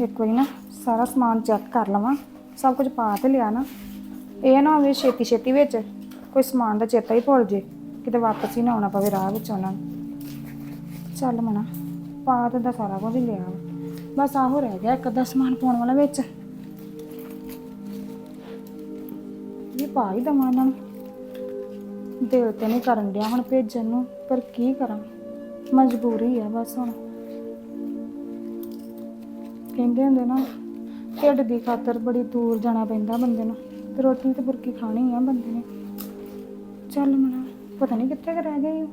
ਇੱਕ ਵਾਰੀ ਨਾ ਸਾਰਾ ਸਮਾਨ ਚੈੱਕ ਕਰ ਲਵਾਂ। ਸਭ ਕੁਝ ਪਾ ਤੇ ਲਿਆ ਨਾ। ਇਹ ਨਾ ਹੋਵੇ ਛੇਤੀ ਛੇਤੀ ਵਿੱਚ ਕੋਈ ਸਮਾਨ ਦਾ ਚੇਤਾ ਹੀ ਭੁੱਲ ਜੇ, ਕਿਤੇ ਵਾਪਸ ਹੀ ਨਾ ਆਉਣਾ ਪਵੇ ਰਾਹ ਵਿੱਚ ਉਹਨਾਂ ਨੂੰ। ਚੱਲ ਮਣਾ ਪਾ ਤੇ ਦਾ ਸਾਰਾ ਕੁਝ ਲਿਆ। ਬਸ ਆਹੋ ਰਹਿ ਗਿਆ ਇੱਕ ਅੱਧਾ ਸਮਾਨ ਪਾਉਣ ਵਾਲਾ ਵਿੱਚ। ਇਹ ਪਾ ਹੀ ਦਵਾਂ ਇਹਨਾਂ ਨੂੰ। ਦਿਲ ਤੇ ਨਹੀਂ ਕਰਨ ਡਿਆ ਹੁਣ ਭੇਜਣ ਨੂੰ, ਪਰ ਕੀ ਕਰਾਂ? ਮਜਬੂਰੀ ਆ ਬਸ ਹੁਣ। ਕਹਿੰਦੇ ਹੁੰਦੇ ਨਾ ਢਿੱਡ ਦੀ ਖਾਤਰ ਬੜੀ ਦੂਰ ਜਾਣਾ ਪੈਂਦਾ ਬੰਦੇ ਨੂੰ ਤੇ ਰੋਟੀ ਤੇ ਬੁਰਕੀ ਖਾਣੀ ਆ ਬੰਦੇ ਨੇ। ਚੱਲ ਮਨਾ ਪਤਾ ਨਹੀਂ ਕਿੱਥੇ ਰਹਿ ਗਈ।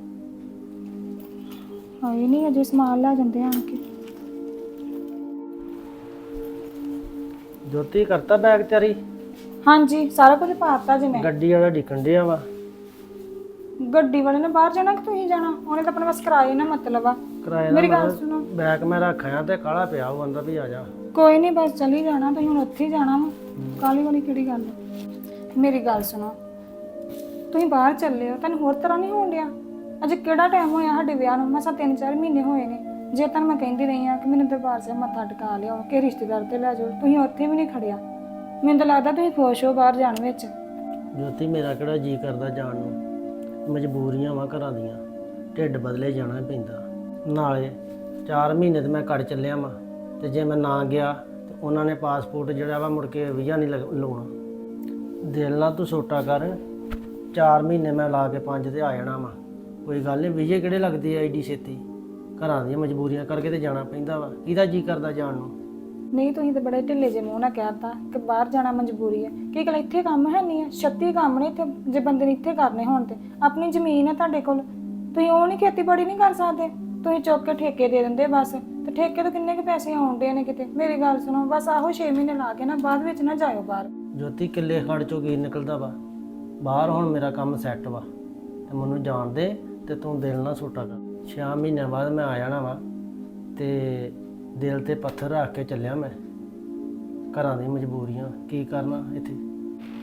ਆਏ ਨਹੀਂ ਅਜੇ ਸਮਾਨ ਲੈ ਜਾਂਦੇ ਆਣ ਕੇ। ਜੋਤੀ ਕਰਤਾ ਬੈਗ ਤਿਆਰੀ? ਹਾਂਜੀ ਸਾਰਾ ਕੁਝ ਪਾਤਾ ਜੀ ਮੈਂ। ਗੱਡੀ ਵਾਲਾ ਡਿੱਕਣ ਡਿਆ ਵਾ। ਗੱਡੀ ਵਾਲੇ ਨੇ ਬਾਹਰ ਜਾਣਾ ਕਿ ਤੁਸੀਂ ਜਾਣਾ? ਉਹਨੇ ਤਾਂ ਆਪਣੇ ਬਸ ਕਿਰਾਏ ਨਾ ਮਤਲਬ ਆ। ਕਿਰਾਏ ਮੇਰੀ ਗੱਲ ਸੁਣੋ। ਬੈਗ ਮੈਂ ਰੱਖਿਆ ਤੇ ਕਾਲਾ ਪਿਆ ਉਹ ਅੰਦਰ ਵੀ ਆ ਜਾ। ਕੋਈ ਨਹੀਂ ਬਸ ਚਲੀ ਜਾਣਾ ਤੁਸੀਂ ਹੁਣ ਉੱਥੇ ਹੀ ਜਾਣਾ ਵਾ। ਕਾਲੀ ਵਾਲੀ ਕਿਹੜੀ ਗੱਲ ਹੈ ਮੇਰੀ ਗੱਲ ਸੁਣੋ। ਤੁਸੀਂ ਬਾਹਰ ਚੱਲੇ ਹੋ ਤੁਹਾਨੂੰ ਹੋਰ ਤਰ੍ਹਾਂ ਨਹੀਂ ਹੋਣ ਡਿਆ? ਅਜੇ ਕਿਹੜਾ ਟਾਈਮ ਹੋਇਆ ਸਾਡੇ ਵਿਆਹ ਨੂੰ? ਮਸਾਂ 3-4 ਮਹੀਨੇ ਹੋਏ ਨੇ। ਜੇ ਤੁਹਾਨੂੰ ਮੈਂ ਕਹਿੰਦੀ ਰਹੀ ਆ ਕਿ ਮੈਨੂੰ ਦਰਬਾਰ ਸਾਹਿਬ ਮੱਥਾ ਟਿਕਾ ਲਿਆਓ ਕਿ ਰਿਸ਼ਤੇਦਾਰ ਤੇ ਲੈ ਜਾਓ ਤੁਸੀਂ ਉੱਥੇ ਵੀ ਨਹੀਂ ਖੜਿਆ। ਮੈਨੂੰ ਤਾਂ ਲੱਗਦਾ ਤੁਸੀਂ ਖੁਸ਼ ਹੋ ਬਾਹਰ ਜਾਣ ਵਿੱਚ। ਜੋਤੀ ਮੇਰਾ ਕਿਹੜਾ ਜੀ ਕਰਦਾ ਜਾਣ ਨੂੰ? ਮਜਬੂਰੀਆਂ ਵਾ ਘਰਾਂ ਦੀਆਂ। ਢਿੱਡ ਬਦਲੇ ਜਾਣਾ ਹੀ ਪੈਂਦਾ। ਨਾਲੇ 4 ਮਹੀਨੇ ਤੇ ਮੈਂ ਕੱਢ ਚੱਲਿਆ ਵਾਂ ਤੇ ਜੇ ਮੈਂ ਨਾ ਗਿਆ ਤੇ ਉਹਨਾਂ ਨੇ ਪਾਸਪੋਰਟ ਜਿਹੜਾ ਵਾ ਮੁੜ ਕੇ ਵੀਜ਼ਾ ਨਹੀਂ ਲਗ- ਲਾਉਣਾ। ਦਿਲ ਨਾਲ ਤੂੰ ਸੋਟਾ ਕਰ 4 ਮਹੀਨੇ ਮੈਂ ਲਾ ਕੇ 5 ਤੇ ਆ ਜਾਣਾ ਵਾ। ਕੋਈ ਗੱਲ ਨਹੀਂ ਵੀਜ਼ੇ ਕਿਹੜੇ ਲੱਗਦੇ ਆ ਐਡੀ ਛੇਤੀ? ਘਰਾਂ ਦੀਆਂ ਮਜਬੂਰੀਆਂ ਕਰਕੇ ਤੇ ਜਾਣਾ ਪੈਂਦਾ ਵਾ। ਕਿਹਦਾ ਜੀ ਕਰਦਾ ਜਾਣ ਨੂੰ? ਨਹੀਂ, ਤੁਸੀਂ ਤਾਂ ਬੜੇ ਢਿੱਲੇ ਜਿਹੇ ਮੂੰਹ ਨਾਲ ਕਹਿਤਾ ਕਿ ਬਾਹਰ ਜਾਣਾ ਮਜਬੂਰੀ ਹੈ। ਕੀ ਗੱਲ, ਇੱਥੇ ਕੰਮ ਹੈ ਨਹੀਂ ਹੈ? ਛੱਤੀ ਕੰਮ ਨੇ ਇੱਥੇ, ਜੇ ਬੰਦੇ ਨੇ ਇੱਥੇ ਕਰਨੇ ਹੋਣ ਤੇ। ਆਪਣੀ ਜ਼ਮੀਨ ਹੈ ਤੁਹਾਡੇ ਕੋਲ। ਤੁਸੀਂ ਉਹ ਨਹੀਂ ਖੇਤੀਬਾੜੀ ਨਹੀਂ ਕਰ ਸਕਦੇ? ਤੁਸੀਂ ਚੁੱਕ ਕੇ ਠੇਕੇ ਦੇ ਦਿੰਦੇ ਬਸ। ਤੇ ਠੇਕੇ ਤੋਂ ਕਿੰਨੇ ਕੁ ਪੈਸੇ ਆਉਂਦੇ ਨੇ ਕਿਤੇ? ਮੇਰੀ ਗੱਲ ਸੁਣੋ ਬਸ ਆਹੋ 6 ਮਹੀਨੇ ਲਾ ਕੇ ਨਾ ਬਾਅਦ ਵਿੱਚ ਨਾ ਜਾਇਓ ਬਾਹਰ। ਜੋਤੀ ਕਿੱਲੇ ਖੜ ਚੋਂ ਕੀ ਨਿਕਲਦਾ ਵਾ? ਬਾਹਰ ਹੁਣ ਮੇਰਾ ਕੰਮ ਸੈੱਟ ਵਾ। ਤੇ ਮੈਨੂੰ ਜਾਣ ਦੇ ਤੇ ਤੂੰ ਦਿਲ ਨਾ ਛੋਟਾ ਕਰ। 6 ਮਹੀਨਿਆਂ ਬਾਅਦ ਮੈਂ ਆ ਜਾਣਾ ਵਾ ਤੇ ਦਿਲ ਤੇ ਪੱਥਰ ਰੱਖ ਕੇ ਚੱਲਿਆ ਮੈਂ। ਘਰਾਂ ਦੀ ਮਜਬੂਰੀਆਂ ਕੀ ਕਰਨਾ ਇੱਥੇ?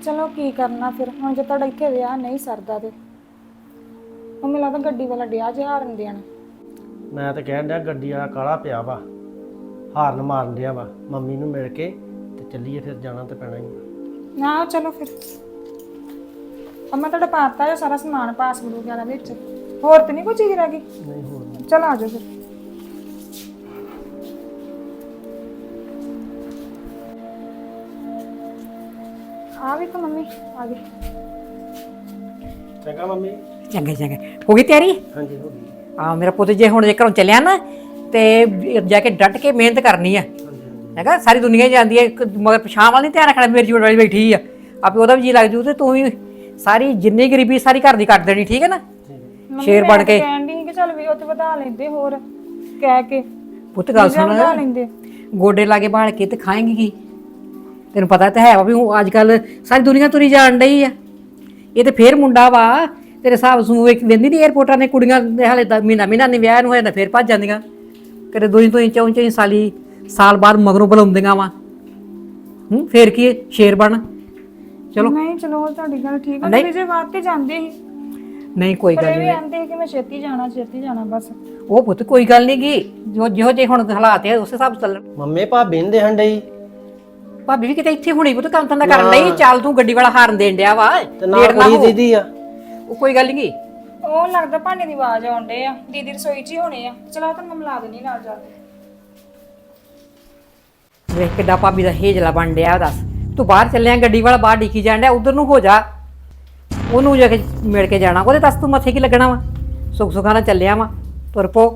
ਚਲੋ ਕੀ ਕਰਨਾ ਫਿਰ? ਹੁਣ ਜੇ ਤੁਹਾਡਾ ਇੱਥੇ ਵਿਆਹ ਨਹੀਂ ਸਰਦਾ ਤੇ। ਉਹ ਮੈਨੂੰ ਲੱਗਦਾ ਗੱਡੀ ਵਾਲਾ ਡਿਆ ਜੇ ਹਾਰਨ ਦੇਣਾ। ਮੈਂ ਤਾਂ ਕਹਿਣ ਡਿਆ ਗੱਡੀ ਵਾਲਾ ਕਾਲਾ ਪਿਆ ਵਾ ਹਾਰਨ ਮਾਰਨ ਡਿਆ ਵਾ ਮੰਮੀ ਨੂੰ ਮਿਲ ਕੇ ਤੇ ਚੱਲੀਏ ਫਿਰ ਜਾਣਾ ਤੇ ਪੈਣਾ ਹੀ ਆ। ਨਾ ਚਲੋ ਫਿਰ। ਅਬ ਮੈਂ ਤੁਹਾਡਾ ਪਾਤਾ ਜੋ ਸਾਰਾ ਸਮਾਨ ਪਾਸਪੋਰਟ ਵਗੈਰਾ ਵਿੱਚ। ਹੋਰ ਤੇ ਨਹੀਂ ਕੋਈ ਚੀਜ਼ ਰਹਿ ਗਈ? ਨਹੀਂ ਹੋਰ ਨਹੀਂ। ਚਲ ਆ ਜਾਓ ਫਿਰ। ਆ ਵੀ ਤਾਂ ਮੰਮੀ ਆ ਗਈ ਚੰਗਾ ਮੰਮੀ। ਚੰਗਾ ਚੰਗਾ। ਹੋ ਗਈ ਤਿਆਰੀ? ਹਾਂਜੀ ਹੋ ਗਈ। ਆ ਮੇਰਾ ਪੁੱਤ ਜੇ ਹੁਣ ਜੇ ਘਰੋਂ ਚੱਲਿਆ ਨਾ ਤੇ ਜਾ ਕੇ ਡਟ ਕੇ ਮਿਹਨਤ ਕਰਨੀ ਆ। ਹੈਗਾ ਸਾਰੀ ਦੁਨੀਆ ਹੀ ਜਾਂਦੀ ਹੈ ਇੱਕ ਮਗਰ ਪਛਾਣ ਵਾਲੀ ਧਿਆਨ ਰੱਖਣਾ ਮੇਰੀ ਜੋੜ ਵਾਲੀ ਬੈਠੀ ਆ। ਆਪੇ ਉਹਦਾ ਵੀ ਜੀ ਲੱਗ ਜੂ ਤੇ ਤੂੰ ਵੀ ਸਾਰੀ ਜਿੰਨੀ ਗਰੀਬੀ ਸਾਰੀ ਘਰ ਦੀ ਕੱਟ ਦੇਣੀ ਠੀਕ ਹੈ ਨਾ? ਸ਼ੇਰ ਬਣ ਕੇ। ਕਹਿਣ ਦੀ ਕਿ ਚਲ ਵੀ ਉੱਥੇ ਵਧਾ ਲੈਂਦੇ ਹੋਰ ਕਹਿ ਕੇ। ਪੁੱਤ ਗੱਲ ਸੁਣ। ਵਧਾ ਲੈਂਦੇ। ਗੋਡੇ ਲਾਗੇ ਬਾਲ ਕੇ ਤੇ ਖਾਏਂਗੀ ਕੀ? ਤੈਨੂੰ ਪਤਾ ਤਾਂ ਹੈ ਵਾ ਵੀ ਹੁਣ ਅੱਜ ਕੱਲ ਸਾਰੀ ਦੁਨੀਆ ਤੁਰੀ ਜਾਣ ਡਈ ਆ। ਇਹ ਤੇ ਫੇਰ ਮੁੰਡਾ ਵਾ ਤੇਰੇ ਹਿਸਾਬ ਸੂ ਵੇਖ ਵੇਂਦੀ ਨਹੀਂ 에어ਪੋਰਟਾਂ ਨੇ ਕੁੜੀਆਂ ਦੇ ਹਾਲੇ ਤਾਂ ਮਹੀਨਾ ਮਹੀਨਾ ਨਹੀਂ ਵਿਆਹ ਨੂੰ ਹੋਇਆ ਨਾ ਫੇਰ ਭੱਜ ਜਾਂਦੀਆਂ। ਕਦੇ ਦੋਈ ਦੋਈ ਚੌਂ ਚੌਂ ਸਾਲੀ ਸਾਲ ਬਾਅਦ ਮਗਰੋਂ ਬੁਲਾਉਂਦੀਆਂ ਵਾ। ਹੂੰ ਫੇਰ ਕੀ ਹੈ? ਸ਼ੇਰ ਬਣ। ਚਲੋ। ਨਹੀਂ ਚਲੋ ਉਹ ਤੁਹਾਡੀ ਗੱਲ ਠੀਕ ਹੈ ਨਹੀਂ। ਵੀ ਜੇ ਬਾਤ ਤੇ ਜਾਂਦੇ ਸੀ। ਨਹੀਂ ਕੋਈ ਪਰ ਗੱਲ ਇਹ ਵੀ ਨਹੀਂ ਆਂਦੇ ਸੀ ਕਿ ਮੈਂ ਛੇਤੀ ਜਾਣਾ ਛੇਤੀ ਜਾਣਾ ਬਸ। ਉਹ ਪੁੱਤ ਕੋਈ ਗੱਲ ਨਹੀਂ ਗੀ। ਜੋ ਜਿਹੋ ਜੇ ਹੁਣ ਹਾਲਾਤ ਹੈ ਉਸੇ ਹਿਸਾਬ ਚੱਲ। ਮੰਮੀ ਭਾਬੀ ਨੇ ਦੇਣ ਡਈ? ਭਾਬੀ ਵੀ ਕਿਤੇ ਇੱਥੇ ਹੁਣੀ ਪੁੱਤ ਕੰਮ ਧੰਦਾ ਕਰਨ ਲਈ ਚੱਲ ਤੂੰ ਗੱਡੀ ਵਾਲਾ ਹਾਰਨ ਦੇਣ ਡਿਆ ਵਾ। ਤੇ ਨਾ ਲੇਟ ਨਾ ਕੁੜੀ ਹੋ। ਦੀਦੀ ਆ। ਉਹ ਕੋਈ ਗੱਲ ਨਹੀਂ ਉਹ ਲੱਗਦਾ ਭਾਂਡੇ ਦੀ ਆਵਾਜ਼ ਆਉਂਦੇ ਆ। ਦੀਦੀ ਰਸੋਈ 'ਚ ਹੀ ਹੋਣੇ ਆ। ਚਲੋ ਤੁਹਾਨੂੰ ਮੈਂ ਮਿਲਾ ਦਿੰਦੀ ਨਾਲ ਜਾ ਕੇ। ਵੇਖ ਕਿੱਡਾ ਭਾਬੀ ਦਾ ਹੇਜਲਾ ਬਣ ਡਿਆ ਉਹ ਦੱਸ ਤੂੰ ਬਾਹਰ ਚੱਲਿਆ ਗੱਡੀ ਵਾਲਾ ਬਾਹਰ ਡਿੱਕੀ ਜਾਣ ਡਿਆ ਉਧਰ ਨੂੰ ਹੋ ਜਾ। ਉਹਨੂੰ ਜਾ ਕੇ ਮਿਲ ਕੇ ਜਾਣਾ। ਉਹਦੇ ਦੱਸ ਤੂੰ ਮੱਥੇ ਕੀ ਲੱਗਣਾ ਵਾ? ਸੁੱਖ ਸੁਖਾਂ ਨਾਲ ਚੱਲਿਆ ਵਾ। ਤੁਰ ਪੋ।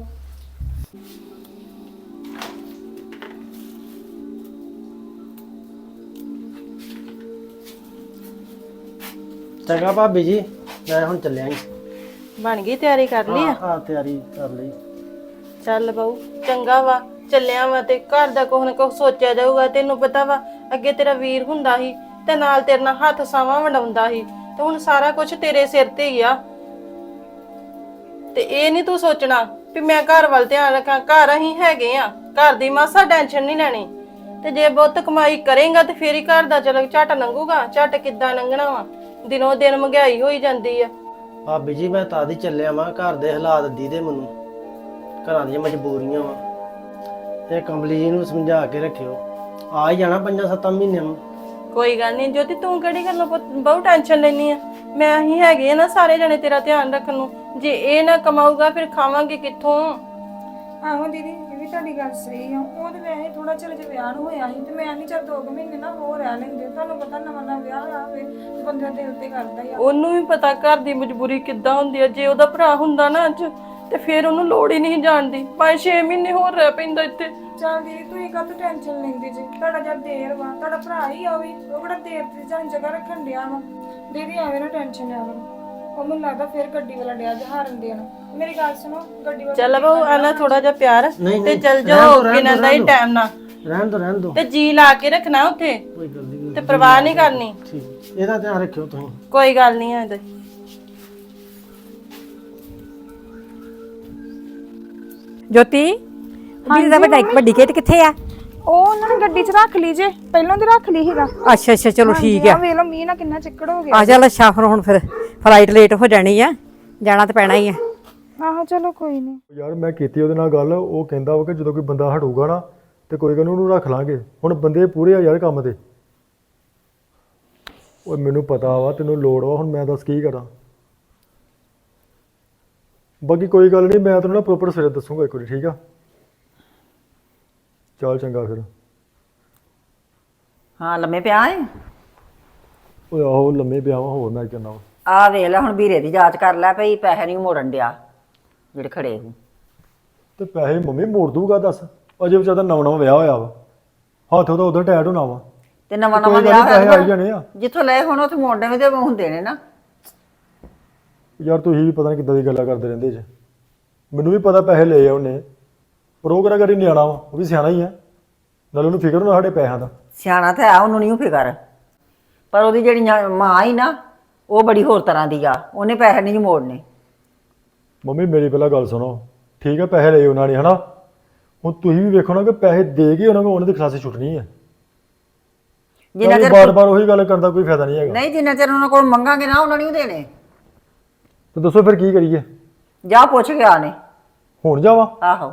ਚੰਗਾ ਭਾਬੀ ਜੀ। ਮੈਂ ਹੁਣ ਚੱਲਿਆ ਜੀ ਬਣ ਗਈ ਤਿਆਰੀ ਕਰ ਲਈ ਆ? ਹਾਂ ਤਿਆਰੀ ਕਰ ਲਈ। ਚੱਲ ਬਾਊ ਚੰਗਾ ਵਾ ਚੱਲਿਆ ਵਾ ਤੇ ਘਰ ਦਾ ਕੁਛ ਨਾ ਕੁਛ ਸੋਚਿਆ ਜਾਊਗਾ ਤੈਨੂੰ ਪਤਾ ਵਾ ਅੱਗੇ ਤੇਰਾ ਵੀਰ ਹੁੰਦਾ ਸੀ ਤੇ ਨਾਲ ਤੇਰੇ ਨਾਲ ਹੱਥ ਸਾਵਾਂ ਵਡਾਉਂਦਾ ਸੀ ਤੇ ਹੁਣ ਸਾਰਾ ਕੁਝ ਤੇਰੇ ਸਿਰ ਤੇ ਹੀ ਆ। ਤੇ ਇਹ ਨਹੀਂ ਤੂੰ ਸੋਚਣਾ ਵੀ ਮੈਂ ਘਰ ਵੱਲ ਧਿਆਨ ਰੱਖਾਂ ਘਰ ਅਸੀਂ ਹੈਗੇ ਆ ਘਰ ਦੀ ਮਾਸਾ ਟੈਨਸ਼ਨ ਨਹੀਂ ਲੈਣੀ। ਤੇ ਜੇ ਬਹੁਤ ਕਮਾਈ ਕਰੇਗਾ ਤੇ ਫੇਰ ਹੀ ਘਰ ਦਾ ਚਲ ਝਟ ਲੰਘੂਗਾ ਝਟ ਕਿੱਦਾਂ ਲੰਘਣਾ ਵਾ? ਦਿਨੋਂ ਦਿਨ ਮਹਿੰਗਾਈ ਹੋਈ ਜਾਂਦੀ ਆ। ਭਾਬੀ ਜੀ ਮੈਂ ਤਾਂ ਦੀ ਚੱਲਿਆ ਵਾਂ ਘਰ ਦੇ ਹਾਲਾਤ ਦੀਦੇ ਮੈਨੂੰ। ਘਰਾਂ ਦੀਆਂ ਮਜਬੂਰੀਆਂ ਵਾਂ। ਤੇ ਕਮਲੀ ਜੀ ਨੂੰ ਸਮਝਾ ਕੇ ਰੱਖਿਓ। ਆ ਹੀ ਜਾਣਾ ਪੰਜਾਂ ਸੱਤਾਂ ਮਹੀਨਿਆਂ ਨੂੰ। ਕੋਈ ਗੱਲ ਨਹੀਂ ਜੋਤੀ ਤੂੰ ਕਿਹੜੀ ਗੱਲੋਂ ਪੁੱਤ ਬਹੁਤ ਟੈਨਸ਼ਨ ਲੈਣੀ ਆ। ਮੈਂ ਹੀ ਹੈਗੇ ਆ ਨਾ ਸਾਰੇ ਜਣੇ ਤੇਰਾ ਧਿਆਨ ਰੱਖਣ ਨੂੰ। ਜੇ ਇਹ ਨਾ ਕਮਾਊਗਾ ਫਿਰ ਖਾਵਾਂਗੇ ਕਿੱਥੋਂ? ਆਹੋ ਦੀਦੀ ਇਹ ਤੁਹਾਡੀ ਗੱਲ ਸਹੀ ਆ। ਉਹ ਤੇ ਵੈਸੇ ਥੋੜਾ ਚਿਰ ਜੇ ਵਿਆਹ ਨੂੰ ਹੋਇਆ ਸੀ ਤੇ ਮੈਂ ਨਹੀਂ ਚੱਲ ਦੋ ਕੁ ਮਹੀਨੇ ਨਾ ਹੋਰ ਰਹਿ ਲੈਂਦੇ। ਤੁਹਾਨੂੰ ਪਤਾ ਨਵਾਂ ਨਵਾਂ ਵਿਆਹ ਹੋਇਆ ਹੋਵੇ ਤੇ ਬੰਦੇ ਦਾ ਦਿਲ ਤੇ ਕਰਦਾ ਹੀ ਆ। ਉਹਨੂੰ ਵੀ ਪਤਾ ਘਰ ਦੀ ਮਜਬੂਰੀ ਕਿੱਦਾਂ ਹੁੰਦੀ ਆ। ਜੇ ਉਹਦਾ ਭਰਾ ਹੁੰਦਾ ਨਾ ਅੱਜ ਤੇ ਫਿਰ ਉਹਨੂੰ ਲੋੜ ਹੀ ਨਹੀਂ ਜਾਣਦੀ 5-6 ਮਹੀਨੇ ਹੋਰ ਰਹਿ ਪੈਂਦਾ ਇੱਥੇ। ਚੱਲ ਦੀਦੀ ਤੁਸੀਂ ਕਾਹਤੋਂ ਟੈਨਸ਼ਨ ਲੈਂਦੇ ਜੇ? ਤੁਹਾਡਾ ਜਦ ਦੇਰ ਵਾ ਤੁਹਾਡਾ ਭਰਾ ਹੀ ਆ ਉਹ ਵੀ ਉਹ ਕਿਹੜਾ ਦੇਰ ਤੇ ਜਾਂ ਜਗ੍ਹਾ ਰੱਖਣ ਡਿਆ ਵਾ। ਦੀਦੀ ਐਵੇਂ ਨਾ ਟੈਨਸ਼ਨ ਲਿਆ ਕਰੋ। ਉਹ ਮੈਨੂੰ ਲੱਗਦਾ ਫਿਰ ਗੱਡੀ ਵਾਲਾ ਡਿਆ ਜਹਾਰਨ ਦੇਣ। ਮੇਰੀ ਗੱਲ ਸੁਣੋ ਗੱਡੀ ਵਾਲਾ ਚੱਲ ਬਾਬੂ ਆਲਾ ਥੋੜਾ ਜਿਹਾ ਪਿਆਰ ਨਹੀਂ, ਤੇ ਨਹੀਂ, ਚੱਲ ਰਹਿਣ ਜਾਓ ਦਿਓ, ਰਹਿਣ ਕਿਨਾਂ ਦਾ ਹੀ ਦਿਓ, ਟਾਈਮ ਨਾ ਰਹਿਣ ਦੋ ਰਹਿਣ ਦੋ। ਤੇ ਜੀ ਲਾ ਕੇ ਰੱਖਣਾ ਉੱਥੇ। ਕੋਈ ਗੱਲ ਨਹੀਂ ਤੇ ਪਰਵਾਹ ਨਹੀਂ। ਕਰਨੀ। ਠੀਕ। ਇਹਦਾ ਧਿਆਨ ਰੱਖਿਓ ਤੁਸੀਂ। ਕੋਈ ਗੱਲ ਨਹੀਂ ਹੈ ਇਹਦੇ। ਜੋਤੀ ਵੀਰ ਦਾ ਵੱਡਾ ਵੱਡੀ ਕਿਟ ਕਿੱਥੇ ਆ? ਉਹ ਉਹਨਾਂ ਨੇ ਗੱਡੀ 'ਚ ਰੱਖ ਲਈ ਜੇ ਪਹਿਲਾਂ ਤੇ ਰੱਖ ਲਈ ਸੀਗਾ। ਅੱਛਾ ਅੱਛਾ ਚਲੋ ਠੀਕ ਆ। ਵੇਖ ਲਓ ਮੀਂਹ ਨਾਲ ਕਿੰਨਾ ਚਿੱਕੜ ਹੋ ਗਿਆ। ਆ ਚੱਲ ਅੱਛਾ ਫਿਰ ਹੁਣ ਫਿਰ। ਫਲਾਈਟ ਲੇਟ ਹੋ ਜਾਣੀ ਆ ਜਾਣਾ ਤਾਂ ਪੈਣਾ ਹੀ ਆ। ਆਹੋ ਚਲੋ ਕੋਈ ਨਹੀਂ ਯਾਰ ਮੈਂ ਕੀਤੀ ਉਹਦੇ ਨਾਲ ਗੱਲ ਉਹ ਕਹਿੰਦਾ ਵਾ ਕਿ ਜਦੋਂ ਕੋਈ ਬੰਦਾ ਹਟੂਗਾ ਨਾ ਤੇ ਕੋਈ ਗੱਲ ਉਹਨੂੰ ਰੱਖ ਲਾਂਗੇ। ਹੁਣ ਬੰਦੇ ਪੂਰੇ ਆ ਯਾਰ ਕੰਮ ਤੇ ਓਏ ਮੈਨੂੰ ਪਤਾ ਵਾ ਤੈਨੂੰ ਲੋੜ ਵਾ ਹੁਣ ਮੈਂ ਦੱਸ ਕੀ ਕਰਾਂ। ਬਾਕੀ ਕੋਈ ਗੱਲ ਨਹੀਂ ਮੈਂ ਤੈਨੂੰ ਨਾ ਪ੍ਰੋਪਰ ਸਵੇਰੇ ਦੱਸੂਗਾ ਇੱਕ ਵਾਰੀ ਠੀਕ ਆ? ਚੱਲ ਚੰਗਾ ਫਿਰ। ਹਾਂ ਲੰਮੇ ਪਿਆ ਏ? ਓਏ ਆਹੋ ਲੰਮੇ ਪਿਆ ਵਾਂ ਹੋਰ ਮੈਂ ਕਿੰਨਾ ਆ ਵੇਖ ਲੈ ਹੁਣ ਵੀਰੇ ਦੀ ਜਾਂਚ ਕਰ ਲੈ ਭਈ ਪੈਸੇ ਨਹੀਂ ਮੋੜਨ ਡਿਆ ਜਿਹੜੇ ਖੜੇ ਹੂੰ ਤੇ ਪੈਸੇ ਮੰਮੀ ਮੋੜ ਦੂਗਾ ਦੱਸ ਅਜੇ ਵਿਚਾਰਾ ਨਵਾਂ ਨਵਾਂ ਵਿਆਹ ਹੋਇਆ ਵਾ। ਹੱਥ ਉਹਦਾ ਉਧਰ ਟੈਟ ਹੋਣਾ ਵਾ। ਤੇ ਨਵਾਂ ਕੋਈ ਨਵਾਂ ਗੱਲ ਨੀ, ਵਿਆਹ ਪੈਸੇ ਹੋਇਆ ਆਈ ਜਾਣੇ ਆ। ਜਿੱਥੋਂ ਲਏ ਹੁਣ ਉੱਥੇ ਮੋੜਨੇ ਵੀ ਤੇ ਹੁੰਦੇ ਨੇ ਨਾ। ਯਾਰ ਤੁਸੀਂ ਵੀ ਪਤਾ ਨਹੀਂ ਕਿੱਦਾਂ ਦੀ ਗੱਲਾਂ ਕਰਦੇ ਰਹਿੰਦੇ ਜੇ। ਮੈਨੂੰ ਵੀ ਪਤਾ ਪੈਸੇ ਲਏ ਆ ਉਹਨੇ ਪਰ ਉਹ ਕਿਹੜਾ ਕਰੀ ਨਿਆਣਾ ਵਾ ਉਹ ਵੀ ਸਿਆਣਾ ਹੀ ਆ। ਨਾਲ ਉਹਨੂੰ ਫਿਕਰ ਨਾ ਸਾਡੇ ਪੈਸਿਆਂ ਦਾ। ਸਿਆਣਾ ਤਾਂ ਹੈ ਉਹਨੂੰ ਨਹੀਂ ਫਿਕਰ। ਪਰ ਉਹਦੀ ਜਿਹੜੀ ਨਿਆ- ਮਾਂ ਹੀ ਨਾ ਉਹ ਬੜੀ ਹੋਰ ਤਰ੍ਹਾਂ ਦੀ ਆ ਉਹਨੇ ਪੈਸੇ ਨਹੀਂ ਮੋੜਨੇ। ਮੰਮੀ ਮੇਰੀ ਪਹਿਲਾਂ ਗੱਲ ਸੁਣੋ। ਠੀਕ ਆ ਪੈਸੇ ਲਏ ਉਹਨਾਂ ਨੇ ਹਨਾ? ਹੁਣ ਤੁਸੀਂ ਵੀ ਵੇਖੋ ਨਾ ਕਿ ਪੈਸੇ ਦੇ ਕੇ ਉਹਨਾਂ ਨੂੰ ਉਹਨਾਂ ਦੀ ਖਲਾਸੀ ਛੁੱਟਣੀ ਹੈ ਜਿੰਨਾ ਚਿਰ ਬਾਰ-ਬਾਰ ਉਹੀ ਗੱਲ ਕਰਨ ਦਾ ਕੋਈ ਫਾਇਦਾ ਨਹੀਂ ਹੈਗਾ। ਨਹੀਂ ਜਿੰਨਾ ਚਿਰ ਉਹਨਾਂ ਕੋਲ ਮੰਗਾਂਗੇ ਨਾ ਉਹਨਾਂ ਨਹੀਂ ਦੇਣੇ। ਤੇ ਦੱਸੋ ਫਿਰ ਕੀ ਕਰੀਏ? ਜਾ ਪੁੱਛ ਗਿਆ ਨੇ। ਹੁਣ ਜਾਵਾਂ? ਆਹੋ।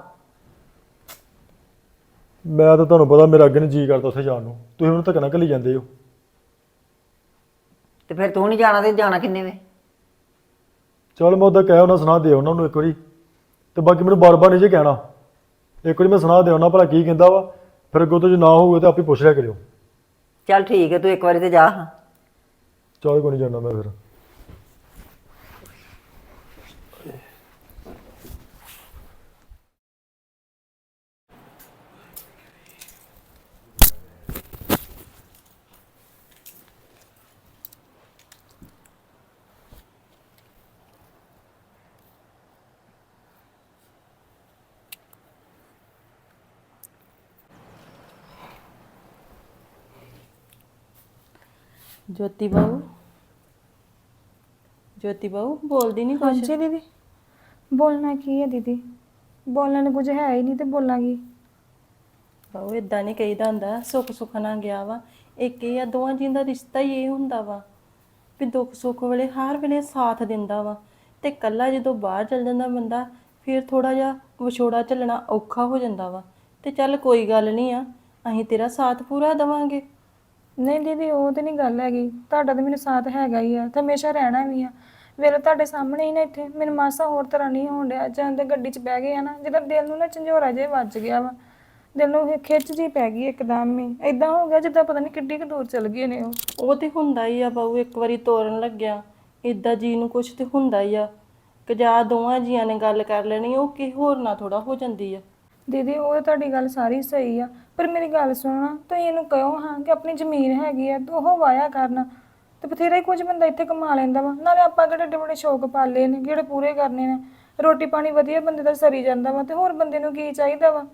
ਮੈਂ ਤਾਂ ਤੁਹਾਨੂੰ ਪਤਾ ਮੇਰਾ ਅੱਗੇ ਨੂੰ ਜੀ ਕਰਦਾ ਉੱਥੇ ਜਾਣ ਨੂੰ। ਤੁਸੀਂ ਉਹਨੂੰ ਧੱਕਾ ਘੱਲੀ ਜਾਂਦੇ ਹੋ। ਤੇ ਫਿਰ ਤੂੰ ਨਹੀਂ ਜਾਣਾ ਤੇ ਜਾਣਾ ਕਿੰਨੇ ਵੇ? ਚਲ ਮੈਂ ਉਹਦਾ ਕਹਿ ਉਹਨਾਂ ਸੁਣਾ ਦੇ ਉਹਨਾਂ ਨੂੰ ਇੱਕ ਵਾਰੀ। ਤੇ ਬਾਕੀ ਮੈਨੂੰ ਬਾਰ-ਬਾਰ ਨਹੀਂ ਜੇ ਕਹਿਣਾ। ਇੱਕ ਵਾਰੀ ਮੈਂ ਸੁਣਾ ਦੇ ਉਹਨਾਂ ਭਲਾ ਕੀ ਕਹਿੰਦਾ ਵਾ। ਫਿਰ ਅੱਗੋਂ ਤੋਂ ਜੇ ਨਾ ਹੋਊਗਾ ਤਾਂ ਆਪੇ ਪੁੱਛ ਲਿਆ ਕਰਿਓ। ਚੱਲ ਠੀਕ ਹੈ ਤੂੰ ਇੱਕ ਵਾਰੀ ਤੇ ਜਾ ਹਾਂ। ਚਲ ਕੋਈ ਨਹੀਂ ਜਾਣਾ ਮੈਂ ਫਿਰ। ਜੋਤੀ ਬਾਬੂ ਜੋਤੀ ਬਾਬੂ ਬੋਲਦੀ ਨਹੀਂ ਕੁਛ। ਹਾਂਜੀ ਦੀਦੀ। ਬੋਲਣਾ ਕੀ ਹੈ ਦੀਦੀ? ਬੋਲਣ ਨੂੰ ਕੁਝ ਹੈ ਹੀ ਨਹੀਂ ਤੇ ਬੋਲਾਂਗੀ। ਬਾਬੂ ਇਦਾਂ ਨਹੀਂ ਕਹੀਦਾ ਹੁੰਦਾ ਸੁੱਖ ਸੁੱਖ ਨਾਲ ਗਿਆ ਵਾ। ਇੱਕ ਇਹ ਆ ਦੋਵਾਂ ਜੀਆਂ ਦਾ ਰਿਸ਼ਤਾ ਹੀ ਇਹ ਹੁੰਦਾ ਵਾ ਵੀ ਦੁੱਖ ਸੁੱਖ ਵੇਲੇ ਹਰ ਵੇਲੇ ਸਾਥ ਦਿੰਦਾ ਵਾ। ਤੇ ਕੱਲਾ ਜਦੋਂ ਬਾਹਰ ਚਲ ਜਾਂਦਾ ਬੰਦਾ ਫਿਰ ਥੋੜਾ ਜਿਹਾ ਵਿਛੋੜਾ ਚੱਲਣਾ ਔਖਾ ਹੋ ਜਾਂਦਾ ਵਾ। ਤੇ ਚੱਲ ਕੋਈ ਗੱਲ ਨਹੀਂ ਆ ਅਸੀਂ ਤੇਰਾ ਸਾਥ ਪੂਰਾ ਦੇਵਾਂਗੇ। ਨਹੀਂ ਦੀਦੀ ਉਹ ਤੇ ਨਹੀਂ ਗੱਲ ਹੈਗੀ। ਤੁਹਾਡਾ ਤਾਂ ਮੈਨੂੰ ਸਾਥ ਹੈਗਾ ਹੀ ਆ ਤੇ ਹਮੇਸ਼ਾ ਰਹਿਣਾ ਵੀ ਆ। ਵੇਲੇ ਤੁਹਾਡੇ ਸਾਹਮਣੇ ਹੀ ਨਾ ਇੱਥੇ ਮੈਨੂੰ ਮਾਸਾ ਹੋਰ ਤਰ੍ਹਾਂ ਨਹੀਂ ਹੋਣ ਡਿਆ। ਜਾਂ ਤੇ ਗੱਡੀ 'ਚ ਬਹਿ ਗਏ ਆ ਨਾ ਜਦੋਂ ਦਿਲ ਨੂੰ ਨਾ ਝੰਜੋਰਾ ਜੇ ਵੱਜ ਗਿਆ ਵਾ। ਦਿਲ ਨੂੰ ਇਹ ਖਿੱਚ ਜੀ ਪੈ ਗਈ ਇੱਕਦਮ ਹੀ। ਐਦਾਂ ਹੋ ਗਿਆ ਜਿੱਦਾਂ ਪਤਾ ਨਹੀਂ ਕਿੱਡੀ ਕੁ ਦੂਰ ਚਲ ਗਏ ਨੇ ਉਹ। ਉਹ ਤੇ ਹੁੰਦਾ ਹੀ ਆ ਬਾਊ ਇੱਕ ਵਾਰੀ ਤੋਰਨ ਲੱਗਿਆ। ਇਦਾਂ ਜੀ ਨੂੰ ਕੁਛ ਤੇ ਹੁੰਦਾ ਹੀ ਆ। ਕਿ ਜਾਂ ਦੋਵਾਂ ਜੀਆਂ ਨੇ ਗੱਲ ਕਰ ਲੈਣੀ ਉਹ ਕਿ ਹੋਰ ਨਾ ਥੋੜਾ ਹੋ ਜਾਂਦੀ ਆ। ਦੀਦੀ ਉਹ ਤੁਹਾਡੀ ਗੱਲ ਸਾਰੀ ਸਹੀ ਆ। ਪਰ ਮੇਰੀ ਗੱਲ ਸੁਣੋ, ਤੁਸੀਂ ਇਹਨੂੰ ਕਹੋ ਹਾਂ ਕਿ ਆਪਣੀ ਜ਼ਮੀਨ ਹੈਗੀ ਆ, ਤੂੰ ਉਹ ਵਾਇਆ ਕਰਨਾ ਤੇ ਬਥੇਰਾ ਹੀ ਕੁਝ ਬੰਦਾ ਇੱਥੇ ਕਮਾ ਲੈਂਦਾ ਵਾ। ਨਾਲੇ ਆਪਾਂ ਕਿਹੜੇ ਏਡੇ ਬੜੇ ਸ਼ੌਕ ਪਾਲੇ ਨੇ, ਜਿਹੜੇ ਪੂਰੇ ਕਰਨੇ ਨੇ। ਰੋਟੀ ਪਾਣੀ ਵਧੀਆ ਬੰਦੇ ਦਾ ਸਰੀ ਜਾਂਦਾ ਵਾ ਤੇ ਹੋਰ ਬੰਦੇ ਨੂੰ ਕੀ ਚਾਹੀਦਾ ਵਾ?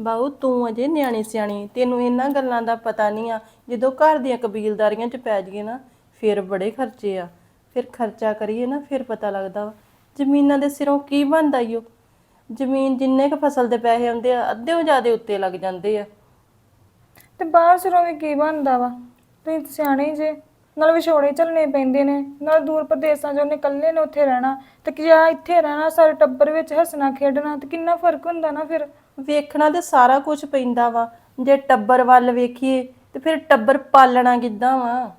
ਬਾਊ, ਤੂੰ ਅਜੇ ਨਿਆਣੀ ਸਿਆਣੀ, ਤੈਨੂੰ ਇਹਨਾਂ ਗੱਲਾਂ ਦਾ ਪਤਾ ਨਹੀਂ ਆ। ਜਦੋਂ ਘਰ ਦੀਆਂ ਕਬੀਲਦਾਰੀਆਂ 'ਚ ਪੈ ਜਾਈਏ ਨਾ, ਫਿਰ ਬੜੇ ਖਰਚੇ ਆ। ਫਿਰ ਖਰਚਾ ਕਰੀਏ ਨਾ, ਫਿਰ ਪਤਾ ਲੱਗਦਾ ਵਾ। ਜ਼ਮੀਨਾਂ ਦੇ ਸਿਰੋਂ ਕੀ ਬਣਦਾ ਈ ਓ? ਜ਼ਮੀਨ ਜਿੰਨੇ ਕ ਫਸਲ ਦੇ ਪੈਸੇ ਆਉਂਦੇ ਆ ਅੱਧਿਓਂ ਜ਼ਿਆਦੇ ਉੱਤੇ ਲੱਗ ਜਾਂਦੇ ਆ। ਤੇ ਬਾਹਰ ਸਿਰੋਂ ਵੀ ਕੀ ਬਣਦਾ ਵਾ? ਤੁਸੀਂ ਤਾਂ ਸਿਆਣੇ ਹੀ ਜੇ। ਨਾਲ ਵਿਛੋੜੇ ਚੱਲਣੇ ਪੈਂਦੇ ਨੇ। ਨਾਲ ਦੂਰ ਪ੍ਰਦੇਸਾਂ 'ਚ ਉਹਨੇ ਇਕੱਲੇ ਨੇ ਉੱਥੇ ਰਹਿਣਾ। ਤੇ ਕਿਆ ਇੱਥੇ ਰਹਿਣਾ ਸਾਰੇ ਟੱਬਰ ਵਿੱਚ ਹੱਸਣਾ ਖੇਡਣਾ ਤੇ ਕਿੰਨਾ ਫ਼ਰਕ ਹੁੰਦਾ ਨਾ ਫਿਰ? ਵੇਖਣਾ ਤੇ ਸਾਰਾ ਕੁਝ ਪੈਂਦਾ ਵਾ। ਜੇ ਟੱਬਰ ਵੱਲ ਵੇਖੀਏ ਤੇ ਫਿਰ ਟੱਬਰ ਪਾਲਣਾ ਕਿੱਦਾਂ ਵਾ?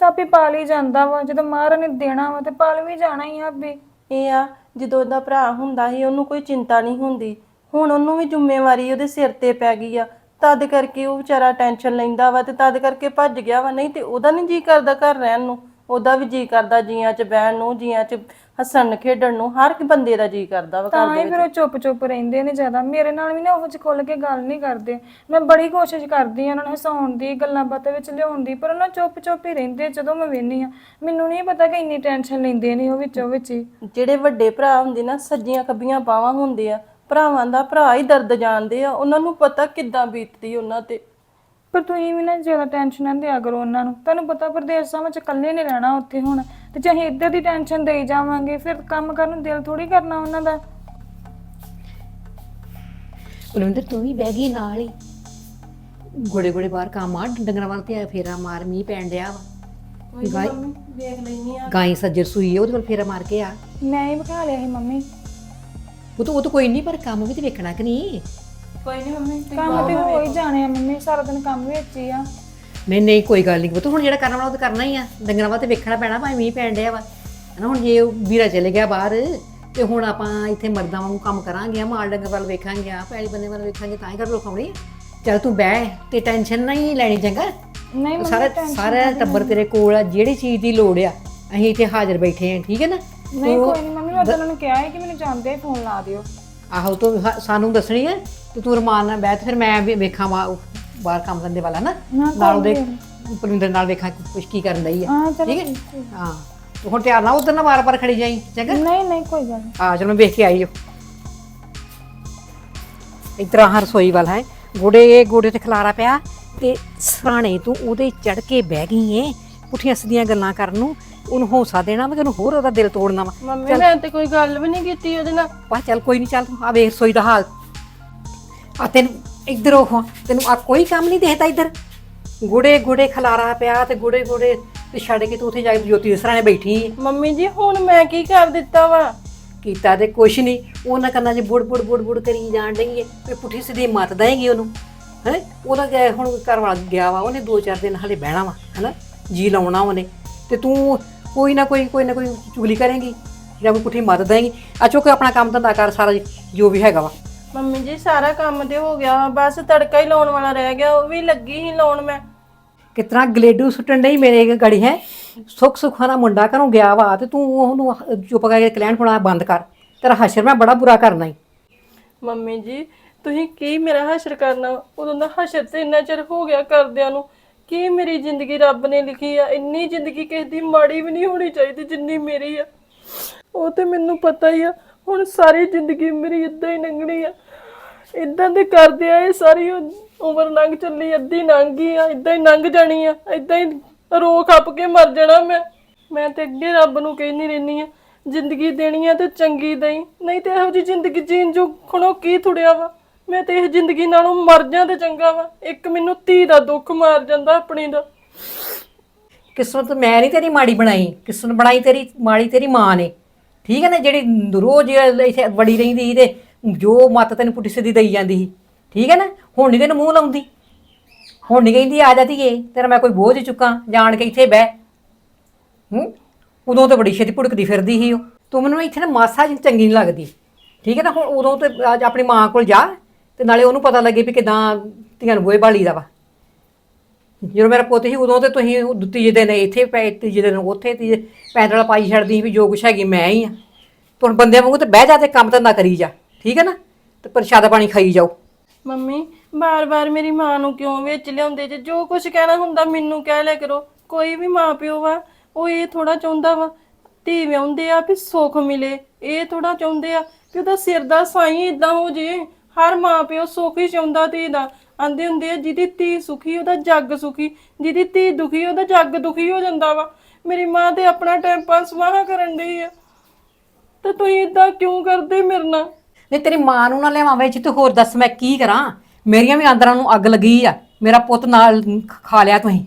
ਆਪੇ ਪਾਲ ਹੀ ਜਾਂਦਾ ਵਾ। ਜਦੋਂ ਮਹਾਰਾਜ ਨੇ ਦੇਣਾ ਵਾ ਤੇ ਪਾਲ ਵੀ ਜਾਣਾ ਹੀ ਆ ਆਪੇ ਇਹ ਆ ਜਦੋਂ ਉਹਦਾ ਭਰਾ ਹੁੰਦਾ ਸੀ ਉਹਨੂੰ ਕੋਈ ਚਿੰਤਾ ਨਹੀਂ ਹੁੰਦੀ। ਹੁਣ ਉਹਨੂੰ ਵੀ ਜ਼ਿੰਮੇਵਾਰੀ ਉਹਦੇ ਸਿਰ ਤੇ ਪੈ ਗਈ ਆ। ਤਦ ਕਰਕੇ ਉਹ ਵਿਚਾਰਾ ਟੈਨਸ਼ਨ ਲੈਂਦਾ ਵਾ ਤੇ ਤਦ ਕਰਕੇ ਭੱਜ ਗਿਆ ਵਾ। ਨਹੀਂ ਤੇ ਉਹਦਾ ਨਹੀਂ ਜੀ ਕਰਦਾ ਘਰ ਰਹਿਣ ਨੂੰ। ਉਹਦਾ ਵੀ ਜੀ ਕਰਦਾ ਜੀਆਂ 'ਚ ਬਹਿਣ ਨੂੰ ਜੀਆਂ 'ਚ ਹੱਸਣ ਖੇਡਣ ਨੂੰ। ਹਰ ਇੱਕ ਬੰਦੇ ਦਾ ਜੀ ਕਰਦਾ ਵਾ ਤਾਂ ਹੀ ਫਿਰ ਉਹ ਚੁੱਪ ਚੁੱਪ ਰਹਿੰਦੇ ਨੇ ਜ਼ਿਆਦਾ। ਮੇਰੇ ਨਾਲ ਵੀ ਨਾ ਉਹ ਚ ਖੁੱਲ ਕੇ ਗੱਲ ਨਹੀਂ ਕਰਦੇ। ਮੈਂ ਬੜੀ ਕੋਸ਼ਿਸ਼ ਕਰਦੀ ਆ ਉਹਨਾਂ ਨੂੰ ਹਸਾਉਣ ਦੀ ਗੱਲਾਂ ਬਾਤਾਂ ਵਿੱਚ ਲਿਆਉਣ ਦੀ ਪਰ ਉਹਨਾਂ ਚੁੱਪ ਚੁੱਪ ਹੀ ਰਹਿੰਦੇ ਜਦੋਂ ਮੈਂ ਵੇਖਨੀ ਆ ਮੈਨੂੰ ਨਹੀਂ ਪਤਾ ਕਿ ਇੰਨੀ ਟੈਨਸ਼ਨ ਲੈਂਦੇ ਨੇ ਉਹ ਵਿੱਚੋਂ ਵਿੱਚ ਹੀ। ਜਿਹੜੇ ਵੱਡੇ ਭਰਾ ਹੁੰਦੇ ਨਾ ਸੱਜੀਆਂ ਖੱਬੀਆਂ ਬਾਹਾਂ ਹੁੰਦੇ ਆ ਭਰਾਵਾਂ ਦਾ ਭਰਾ ਹੀ ਦਰਦ ਜਾਣਦੇ ਆ ਉਹਨਾਂ ਨੂੰ ਪਤਾ ਕਿੱਦਾਂ ਬੀਤਦੀ ਉਹਨਾਂ ਤੇ। ਪਰ ਤੁਸੀਂ ਵੀ ਨਾ ਜ਼ਿਆਦਾ ਟੈਨਸ਼ਨ ਨਾ ਦਿਆ ਕਰੋ ਉਹਨਾਂ ਨੂੰ। ਤੁਹਾਨੂੰ ਪਤਾ ਪ੍ਰਦੇਸ਼ਾਂ ਵਿੱਚ ਇਕੱਲੇ ਨਹੀਂ ਰਹਿਣਾ ਉੱਥੇ ਹੁਣ। ਤੇ ਜੇ ਅਸੀਂ ਇੱਧਰ ਦੀ ਟੈਨਸ਼ਨ ਦੇਈ ਜਾਵਾਂਗੇ ਫਿਰ ਕੰਮ ਕਰਨ ਨੂੰ ਦਿਲ ਥੋੜੀ ਕਰਨਾ ਉਹਨਾਂ ਦਾ। ਬਲਵਿੰਦਰ ਤੂੰ ਵੀ ਬਹਿ ਗਈ ਨਾਲ ਹੀ। ਗੋੜੇ ਗੋੜੇ ਬਾਹਰ ਕੰਮ ਆ ਡੰਗਰਾਂ ਵੱਲ ਤੇ ਫੇਰਾ ਮਾਰ ਮੀਂਹ ਪੈਣ ਡਿਆ ਵਾ। ਗਾਈ ਵੇਖ ਲੈਣੀ ਆ। ਗਾਈ ਸੱਜਰ ਸੂਈ ਆ, ਉਹਦੇ ਵੱਲ ਫੇਰਾ ਮਾਰ ਕੇ ਆ। ਮੈਂ ਹੀ ਬਿਠਾ ਲਿਆ ਸੀ ਮੰਮੀ। ਉਹ ਤਾਂ ਉਹ ਤਾਂ ਕੋਈ ਨਹੀਂ ਪਰ ਕੰਮ ਵੀ ਤੇ ਵੇਖਣਾ ਕਿ ਨਹੀਂ? ਕੋਈ ਨਹੀਂ ਮੰਮੀ ਕੰਮ ਤੇ ਹੋ ਹੀ ਜਾਣੇ ਆ ਮੰਮੀ ਸਾਰਾ ਦਿਨ ਕੰਮ ਵਿੱਚ ਹੀ ਆ। ਨਹੀਂ ਨਹੀਂ ਕੋਈ ਗੱਲ ਨਹੀਂ ਤੂੰ ਹੁਣ ਜਿਹੜਾ ਕਰਨਾ ਵਾਲਾ ਉਹ ਤਾਂ ਕਰਨਾ ਹੀ ਆ। ਡੰਗਰਾਂ ਵੱਲ ਤੇ ਵੇਖਣਾ ਪੈਣਾ ਭਾਵੇਂ ਮੀਂਹ ਪੈਣ ਡਿਆ ਵਾ। ਹਨਾ ਹੁਣ ਜੇ ਉਹ ਵੀਰਾ ਚਲੇ ਗਿਆ ਬਾਹਰ ਤੇ ਹੁਣ ਆਪਾਂ ਇੱਥੇ ਮਰਦਾਂ ਵਾਂਗੂ ਕੰਮ ਕਰਾਂਗੇ ਮਾਲ ਡੰਗਰ ਵੱਲ ਵੇਖਾਂਗੇ ਆ ਪੈਲੀ ਬੰਦੇ ਵੱਲ ਵੇਖਾਂਗੇ ਤਾਂ ਹੀ ਕਰ ਲੋਕਾਉਣੀ ਆ। ਚੱਲ ਤੂੰ ਬਹਿ ਤੇ ਟੈਨਸ਼ਨ ਨਹੀਂ ਲੈਣੀ ਚੰਗਾ। ਨਹੀਂ ਮੰਮੀ ਸਾਰਾ ਸਾਰਾ ਟੱਬਰ ਤੇਰੇ ਕੋਲ ਆ ਜਿਹੜੀ ਚੀਜ਼ ਦੀ ਲੋੜ ਆ ਅਸੀਂ ਇੱਥੇ ਹਾਜ਼ਰ ਬੈਠੇ ਆ ਠੀਕ ਹੈ ਨਾ? ਨਹੀਂ ਕੋਈ ਨਹੀਂ ਮੰਮੀ ਮੈਂ ਉਹਨਾਂ ਨੂੰ ਕਿਹਾ ਹੈ ਕਿ ਮੈਨੂੰ ਜਾਂਦੇ ਫੋਨ ਲਾ ਦਿਓ। ਆਹੋ ਤੂੰ ਹ- ਸਾਨੂੰ ਦੱਸਣੀ ਹੈ ਤੇ ਤੂੰ ਰਮਾਨ ਨਾਲ ਬੈਠ ਫਿਰ ਮੈਂ ਵੀ ਵੇਖਾਂ ਵਾ- ਬਾਹਰ ਕੰਮ ਕਰਨ ਦੇ ਵਾਲਾ ਨਾ। ਨਾ ਨਾਲ ਉਹਦੇ ਪਰਵਿੰਦਰ ਨਾਲ ਵੇਖਾਂ ਕੁਛ ਕੀ ਕਰਨ ਲਈ ਹਾਂ ਚਲੋ ਠੀਕ ਹੈ? ਹਾਂ। ਤੂੰ ਹੁਣ ਧਿਆਨ ਨਾਲ ਉਧਰ ਨਾ ਵਾਰ-ਵਾਰ ਖੜੀ ਜਾਈ ਚੰਗਾ? ਨਹੀਂ ਨਹੀਂ ਕੋਈ ਗੱਲ ਨਹੀਂ ਆ ਚਲ ਮੈਂ ਵੇਖ ਕੇ ਆਈ ਜੋ ਇਤਰਾ ਹਰ ਰਸੋਈ ਵਾਲਾ ਹੈ। ਗੋੜੇ ਗੋੜੇ ਤੇ ਖਲਾਰਾ ਪਿਆ ਤੇ ਸਰਾਣੇ ਤੂੰ ਉਹਦੇ ਚੜ ਕੇ ਬਹਿ ਗਈ ਏ ਪੁੱਠੀਆਂ ਸਿੱਧੀਆਂ ਗੱਲਾਂ ਕਰਨ ਨੂੰ। ਉਹਨੂੰ ਹੌਸਲਾ ਦੇਣਾ ਵਾ ਕਿ ਉਹਨੂੰ ਹੋਰ ਉਹਦਾ ਦਿਲ ਤੋੜਨਾ ਵਾ। ਮੰਮੀ ਮੈਂ ਤੇ ਕੋਈ ਗੱਲ ਵੀ ਨਹੀਂ ਕੀਤੀ ਉਹਦੇ ਨਾਲ। ਪਾ ਚੱਲ ਕੋਈ ਨਹੀਂ ਚੱਲ ਆ ਵੇਖ ਰਸੋਈ ਦਾ ਹਾਲ। ਆ ਤੈਨੂੰ ਇੱਧਰ ਉਹ ਤੈਨੂੰ ਆ ਕੋਈ ਕੰਮ ਨਹੀਂ ਦੇਖਦਾ ਇੱਧਰ। ਗੋੜੇ ਗੋੜੇ ਖਲਾਰਾ ਪਿਆ ਤੇ ਗੋੜੇ ਗੋੜੇ ਤੇ ਛੱਡ ਕੇ ਤੂੰ ਉੱਥੇ ਜਾ ਕੇ ਜੋਤੀ ਦੇ ਸਰਾਣੇ ਬੈਠੀ ਏ। ਮੰਮੀ ਜੀ ਹੁਣ ਮੈਂ ਕੀ ਕਰ ਦਿੱਤਾ ਵਾ? ਕੀਤਾ ਤੇ ਕੁਛ ਨਹੀਂ ਉਹਨਾਂ ਕੰਨਾਂ 'ਚ ਬੁੜ ਬੁੜ ਬੁੜ ਬੁੜ ਕਰੀ ਜਾਣ ਡਈ ਏ ਤੇ ਪੁੱਠੀ ਸਿੱਧੀ ਮੱਤ ਦੇਂਗੀ ਉਹਨੂੰ। ਹੈ? ਉਹਦਾ ਗਿਆ- ਹੁਣ ਘਰ ਵਾਲਾ ਗਿਆ ਵਾ ਉਹਨੇ ਦੋ ਚਾਰ ਦਿਨ ਹਲੇ ਬਹਿਣਾ ਵਾ ਹਨਾ? ਜੀ ਲਾਉਣਾ ਉਹਨੇ। ਤੇ ਤੂੰ ਕੋਈ ਨਾ ਕੋਈ ਕੋਈ ਨਾ ਕੋਈ ਚੁਗਲੀ ਕਰੇਂਗੀ ਜਾਂ ਕੋਈ ਪੁੱਠੀ ਮੱਤ ਦੇਂਗੀ। ਆ ਚੁੱਕ ਆਪਣਾ ਕੰਮ ਧੰਦਾ ਕਰ ਸਾਰਾ ਜੋ ਵੀ ਹੈਗਾ ਵਾ। ਮੰਮੀ ਜੀ ਸਾਰਾ ਕੰਮ ਤੇ ਹੋ ਗਿਆ। ਬਸ ਤੜਕਾ ਹੀ ਲਾਉਣ ਵਾਲਾ ਰਹਿ ਗਿਆ ਉਹ ਵੀ ਲੱਗੀ ਹੀ ਲਾਉਣ ਮੈਂ। ਕਿਤਨਾ ਗਲੇਡੂ ਸੁੱਟਣ ਡਈ ਮੇਰੇ ਗੜੀ ਹੈ? ਸੁੱਖ ਸੁਖਾਨਾ ਮੁੰਡਾ ਘਰੋਂ ਗਿਆ ਵਾ ਤੇ ਤੂੰ ਉਹਨੂੰ ਚੁੱਪ ਕਰਕੇ ਕਲੈਣ ਪੁਣਾ ਬੰਦ ਕਰ। ਤੇਰਾ ਹਸ਼ਰ ਮੈਂ ਬੜਾ ਬੁਰਾ ਕਰਨਾ ਈ। ਮੰਮੀ ਜੀ ਤੁਸੀਂ ਕੀ ਮੇਰਾ ਹਸ਼ਰ ਕਰਨਾ? ਉਦੋਂ ਦਾ ਹਸ਼ਰ ਤੇ ਇੰਨਾ ਚਿਰ ਹੋ ਗਿਆ ਕਰਦਿਆਂ ਨੂੰ। ਕੀ ਮੇਰੀ ਜ਼ਿੰਦਗੀ ਰੱਬ ਨੇ ਲਿਖੀ ਆ? ਇੰਨੀ ਜ਼ਿੰਦਗੀ ਕਿਸੇ ਦੀ ਮਾੜੀ ਵੀ ਨਹੀਂ ਹੋਣੀ ਚਾਹੀਦੀ ਜਿੰਨੀ ਮੇਰੀ ਆ। ਉਹ ਤੇ ਮੈਨੂੰ ਪਤਾ ਹੀ ਆ, ਹੁਣ ਸਾਰੀ ਜ਼ਿੰਦਗੀ ਮੇਰੀ ਇਦਾਂ ਹੀ ਲੰਘਣੀ ਆ। ਇਦਾਂ ਦੇ ਕਰਦੇ ਆ, ਇਹ ਸਾਰੀ ਉਮਰ ਲੰਘ ਚੱਲੀ ਅੱਧੀ ਲੰਘ ਗਈ ਆ ਇਦਾਂ ਹੀ ਲੰਘ ਜਾਣੀ ਆ ਇਦਾਂ ਹੀ ਰੋ ਖੱਪ ਕੇ ਮਰ ਜਾਣਾ ਮੈਂ। ਮੈਂ ਤੇ ਅੱਗੇ ਰੱਬ ਨੂੰ ਕਹਿੰਦੀ ਰਹਿੰਦੀ ਆ, ਜ਼ਿੰਦਗੀ ਦੇਣੀ ਆ ਤੇ ਚੰਗੀ ਦੇਈ, ਨਹੀਂ ਤੇ ਇਹੋ ਜੀ ਜ਼ਿੰਦਗੀ ਜੀਣ ਜੋ ਖਣੋ ਕੀ ਥੁੜਿਆ ਵਾ? ਮੈਂ ਤੇ ਇਹ ਜ਼ਿੰਦਗੀ ਨਾਲੋਂ ਮਰ ਜਾਂ ਤੇ ਚੰਗਾ ਵਾ। ਇੱਕ ਮੈਨੂੰ ਧੀ ਦਾ ਦੁੱਖ ਮਾਰ ਜਾਂਦਾ ਆਪਣੀ ਦਾ। ਕਿਸਮਤ, ਮੈਂ ਨਹੀਂ ਤੇਰੀ ਮਾੜੀ ਬਣਾਈ। ਕਿਸਮਤ ਬਣਾਈ ਤੇਰੀ, ਮਾੜੀ ਤੇਰੀ ਮਾਂ ਨੇ। ਠੀਕ ਹੈ ਨਾ, ਜਿਹੜੀ ਰੋਜ਼ ਇੱਥੇ ਵੜੀ ਰਹਿੰਦੀ ਸੀ ਤੇ ਜੋ ਮੱਤ ਤੈਨੂੰ ਪੁੱਠੀ ਸਿੱਧੀ ਦਈ ਜਾਂਦੀ ਸੀ। ਠੀਕ ਹੈ ਨਾ, ਹੁਣ ਨਹੀਂ ਤੈਨੂੰ ਮੂੰਹ ਲਾਉਂਦੀ। ਹੁਣ ਨਹੀਂ ਕਹਿੰਦੀ, ਆ ਜਾਤੀਏ ਤੇਰਾ ਮੈਂ ਕੋਈ ਬੋਝ ਚੁੱਕਾਂ, ਜਾਣ ਕੇ ਇੱਥੇ ਬਹਿ। ਹੂੰ? ਉਦੋਂ ਤੇ ਬੜੀ ਛੇਤੀ ਭੁੜਕਦੀ ਫਿਰਦੀ ਸੀ ਉਹ। ਤੂੰ ਮੈਨੂੰ ਇੱਥੇ ਨਾ ਮਾਸਾ ਚੰਗੀ ਨਹੀਂ ਲੱਗਦੀ। ਠੀਕ ਹੈ ਨਾ, ਹੁਣ ਉਦੋਂ ਤੇ ਅੱਜ ਆਪਣੀ ਮਾਂ ਕੋਲ ਜਾ। ਤੇ ਨਾਲੇ ਉਹਨੂੰ ਪਤਾ ਲੱਗੇ ਵੀ ਕਿਦਾਂ ਧੀਆਂ ਨੂੰ ਬੋਏ ਬਾਲੀ ਦਾ ਵਾ। ਜਦੋਂ ਮੇਰਾ ਪੁੱਤ ਸੀ, ਉਦੋਂ ਤੇ ਤੁਸੀਂ ਤੀਜੇ ਦਿਨ ਇੱਥੇ ਪੈ, ਤੀਜੇ ਦਿਨ ਉੱਥੇ ਤੀਜੇ ਪੈਦਲ ਪਾਈ ਛੱਡਦੀ ਸੀ ਵੀ ਜੋ ਕੁਛ ਹੈਗੀ ਮੈਂ ਹੀ ਆ। ਤੂੰ ਹੁਣ ਬੰਦੇ ਵਾਂਗੂ ਤੇ ਬਹਿ ਜਾ ਤੇ ਕੰਮ ਧੰਦਾ ਕਰੀ ਜਾ, ਠੀਕ ਹੈ ਨਾ? ਤੇ ਪ੍ਰਸ਼ਾਦਾ ਪਾਣੀ ਖਾਈ ਜਾਓ। ਮੰਮੀ ਬਾਰ-ਬਾਰ ਮੇਰੀ ਮਾਂ ਨੂੰ ਕਿਉਂ ਵਿੱਚ ਲਿਆਉਂਦੇ? ਜੇ ਜੋ ਕੁਝ ਕਹਿਣਾ ਹੁੰਦਾ ਮੈਨੂੰ ਕਹਿ ਲਿਆ ਕਰੋ। ਕੋਈ ਵੀ ਮਾਂ ਪਿਓ ਵਾ, ਉਹ ਇਹ ਥੋੜਾ ਚਾਹੁੰਦਾ ਵਾ, ਧੀ ਵਿਆਉਂਦੇ ਆ ਵੀ ਸੁੱਖ ਮਿਲੇ। ਇਹ ਥੋੜਾ ਚਾਹੁੰਦੇ ਆ ਕਿ ਉਹਦਾ ਸਿਰ ਦਾ ਸਾਈ ਇਦਾਂ ਹੋ ਜੇ। ਹਰ ਮਾਂ ਪਿਓ ਸੁੱਖ ਹੀ ਚਾਹੁੰਦਾ ਧੀ ਦਾ। ਆਂਦੇ ਹੁੰਦੇ ਆ, ਜਿਹਦੀ ਧੀ ਸੁਖੀ, ਉਹਦਾ ਜੱਗ ਸੁਖੀ। ਜਿਹਦੀ ਧੀ ਦੁਖੀ, ਉਹਦਾ ਜੱਗ ਦੁਖੀ ਹੋ ਜਾਂਦਾ ਵਾ। ਮੇਰੀ ਮਾਂ ਤੇ ਆਪਣਾ ਟਾਈਮ ਪਾਸ ਵਾਹ ਕਰਨ ਡਈ ਆ। ਤੇ ਤੁਸੀਂ ਇਦਾਂ ਕਿਉਂ ਕਰਦੇ ਮੇਰੇ ਨਾਲ? ਨਹੀਂ, ਤੇਰੀ ਮਾਂ ਨੂੰ ਨਾ ਲਿਆਵਾਂ ਵਿੱਚ, ਤੇ ਹੋਰ ਦੱਸ ਮੈਂ ਕੀ ਕਰਾਂ? ਮੇਰੀਆਂ ਵੀ ਆਂਦਰਾਂ ਨੂੰ ਅੱਗ ਲੱਗੀ ਆ। ਮੇਰਾ ਪੁੱਤ ਨਾਲ ਖਾ ਲਿਆ ਤੁਸੀਂ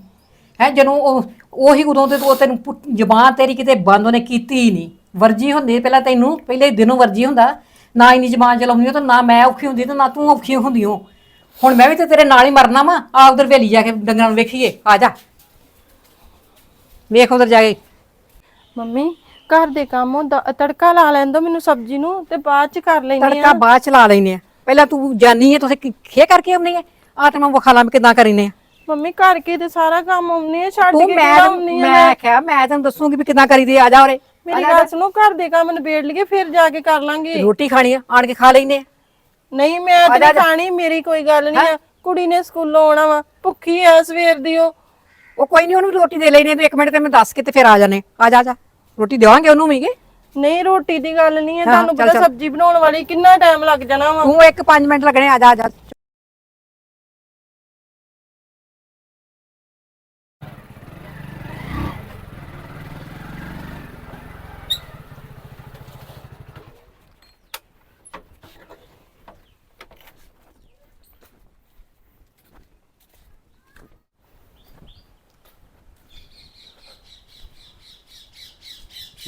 ਹੈ। ਜਦੋਂ ਉਹ, ਉਹੀ ਉਦੋਂ ਤੇ ਉਹ ਤੈਨੂੰ ਪੁੱਠ- ਤੇਰੀ ਕਿਤੇ ਬੰਦ ਉਹਨੇ ਕੀਤੀ ਹੀ ਨਹੀਂ। ਵਰਜੀ ਹੁੰਦੀ ਪਹਿਲਾਂ ਤੈਨੂੰ, ਪਹਿਲੇ ਦਿਨੋਂ ਵਰਜੀ ਹੁੰਦਾ। ਨਾ ਇੰਨੀ ਜ਼ਬਾਨ ਚਲਾਉਂਦੀ ਓ ਤੇ ਨਾ ਮੈਂ ਔਖੀ ਹੁੰਦੀ ਤੇ ਨਾ ਤੂੰ ਔਖੀ ਹੁੰਦੀ ਓ ਹੁਣ ਮੈਂ ਵੀ ਤੇ ਤੇਰੇ ਨਾਲ ਹੀ ਮਰਨਾ ਵਾ ਆ ਉਧਰ ਵੇਲੀ ਜਾ ਕੇ ਡੰਗਰਾਂ ਨੂੰ ਵੇਖੀਏ ਆ ਜਾ। ਵੇਖ ਉਧਰ ਜਾ ਕੇ। ਮੰਮੀ ਘਰ ਦੇ ਕੰਮ ਹੁੰਦਾ ਤੜਕਾ ਲਾ ਲੈਣ ਦੋ ਮੈਨੂੰ ਸਬਜ਼ੀ ਨੂੰ ਤੇ ਬਾਅਦ ਚ ਕਰ ਲੈਣੀ ਤੜਕਾ ਆ। ਬਾਅਦ ਚ ਲਾ ਲੈਨੇ ਆ। ਪਹਿਲਾਂ ਤੂੰ ਜਾਨੀ ਹੈ ਤੁਸੀਂ ਖੇ ਕਰਕੇ ਆਉਂਦੀ ਹੈ ਆ ਤੇ ਮੈਂ ਕਿਦਾਂ ਕਰੀਨੇ ਆ। ਮੰਮੀ ਕਰਕੇ ਤੇ ਸਾਰਾ ਕੰਮ ਆਉਣੀ ਆ ਛੱਡ ਤੂੰ ਕੇ ਮੈਂ ਕਿਹੜਾ ਆਉਣੀ ਆ? ਮੈਂ ਕਿਹਾ ਮੈਂ ਤੈਨੂੰ ਦੱਸੂਗੀ ਵੀ ਕਿਦਾਂ ਕਰੀਦੇ ਆ ਜਾ ਉਰੇ। ਮੇਰੀ ਗੱਲ ਸੁਣੋ ਘਰ ਦੇ ਕੰਮ ਨਿਬੇੜ ਲਈਏ ਫਿਰ ਜਾ ਕੇ ਕਰ ਲਾਂਗੇ। ਰੋਟੀ ਖਾਣੀ ਆ ਆਣ ਕੇ ਖਾ ਲੈਨੇ ਨਹੀਂ ਮੈਂ ਤੇ ਨਹੀਂ ਖਾਣੀ ਮੇਰੀ ਕੋਈ ਗੱਲ ਨਹੀਂ ਆ। ਕੁੜੀ ਨੇ ਸਕੂਲੋਂ ਆਉਣਾ ਵਾ ਭੁੱਖੀ ਆ ਸਵੇਰ ਦੀ ਉਹ। ਉਹ ਕੋਈ ਨਹੀਂ ਉਹਨੂੰ ਰੋਟੀ ਦੇ ਲੈਨੇ ਤੂੰ ਇੱਕ ਮਿੰਟ ਤੇ ਮੈਂ ਦੱਸ ਕੇ ਤੇ ਫਿਰ ਆ ਜਾਣੇ ਆ। ਜਾ ਜਾ। ਰੋਟੀ ਦੇਵਾਂਗੇ ਉਹਨੂੰ ਵੀਗੇ ਨਹੀਂ ਰੋਟੀ ਦੀ ਗੱਲ ਨਹੀਂ ਹੈ ਤੁਹਾਨੂੰ ਪਤਾ। ਸਬਜ਼ੀ ਬਣਾਉਣ ਵਾਲੀ ਕਿੰਨਾ ਟਾਈਮ ਲੱਗ ਜਾਣਾ ਵਾ। ਤੂੰ ਇੱਕ 5 ਮਿੰਟ ਲੱਗਣੇ ਆ ਜਾ ਆ ਜਾ।